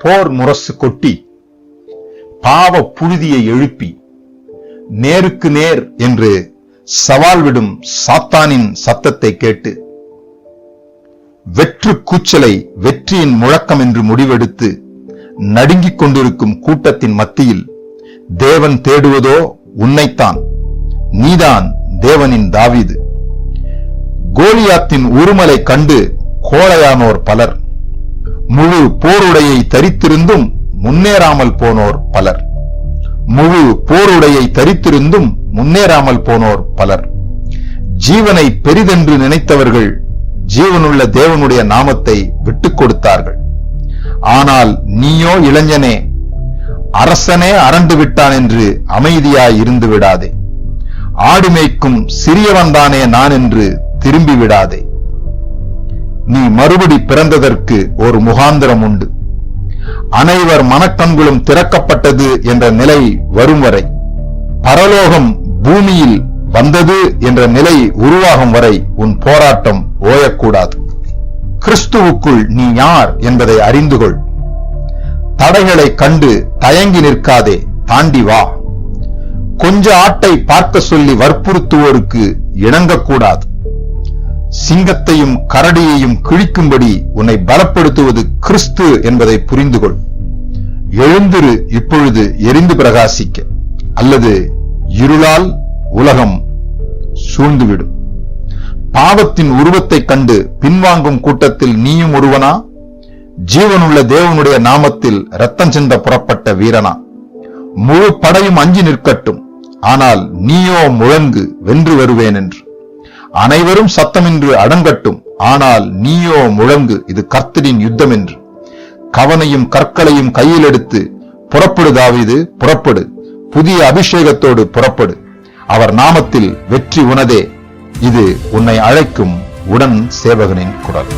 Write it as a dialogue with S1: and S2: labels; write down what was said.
S1: போர் முரசு கொட்டி பாவ புழுதியை எழுப்பி நேருக்கு நேர் என்று சவால் விடும் சாத்தானின் சத்தத்தை கேட்டு வெற்று கூச்சலை வெற்றியின் முழக்கம் என்று முடிவெடுத்து நடுங்கிக் கொண்டிருக்கும் கூட்டத்தின் மத்தியில் தேவன் தேடுவதோ உன்னைத்தான் நீதான் தேவனின் தாவீது. கோலியாத்தின் உருமலை கண்டு கோழையானோர் பலர். முழு போருடையை தரித்திருந்தும் முன்னேறாமல் போனோர் பலர். முழு போருடையை தரித்திருந்தும் முன்னேறாமல் போனோர் பலர். ஜீவனை பெரிதென்று நினைத்தவர்கள் ஜீவனுள்ள தேவனுடைய நாமத்தை விட்டுக் கொடுத்தார்கள். ஆனால் நீயோ இளைஞனே அரசனே அரண்டு விட்டான் என்று அமைதியாய் இருந்து விடாதே ஆடு மேய்க்கும் சிறியவன்தானே நான் என்று திரும்பி விடாதே நீ மறுபடி பிறந்ததற்கு ஒரு முகாந்திரம் உண்டு. அனைவர் மனக்கண்களும் திறக்கப்பட்டது என்ற நிலை வரும் வரை பரலோகம் பூமியில் வந்தது என்ற நிலை உருவாகும் வரை உன் போராட்டம் ஓயக்கூடாது. கிறிஸ்துவுக்குள் நீ யார் என்பதை அறிந்து கொள். தடைகளை கண்டு தயங்கி நிற்காதே தாண்டி வா. கொஞ்ச ஆட்டை பார்க்க சொல்லி வற்புறுத்துவோருக்கு இணங்கக்கூடாது. சிங்கத்தையும் கரடியையும் கிழிக்கும்படி உன்னை பலப்படுத்துவது கிறிஸ்து என்பதை புரிந்து கொள் எழுந்திரு இப்பொழுது எரிந்து பிரகாசிக்க. அல்லது இருளால் உலகம் சூழ்ந்துவிடும். பாவத்தின் உருவத்தைக் கண்டு பின்வாங்கும் கூட்டத்தில் நீயும் ஒருவனா? ஜீவனுள்ள தேவனுடைய நாமத்தில் ரத்தம் சென்ற புறப்பட்ட வீரனா? முழு படையும் அஞ்சி நிற்கட்டும். ஆனால் நீயோ முழங்கு வென்று வருவேன் என்று அனைவரும் சத்தமின்று அடங்கட்டும். ஆனால் நீயோ முழங்கு இது கர்த்தரின் யுத்தம் என்று கவனையும் கற்களையும் கையில் எடுத்து புறப்படு தாவிது புறப்படு. புதிய அபிஷேகத்தோடு புறப்படு. அவர் நாமத்தில் வெற்றி உனதே இது உன்னை அழைக்கும் உடன் சேவகனின் குரல்.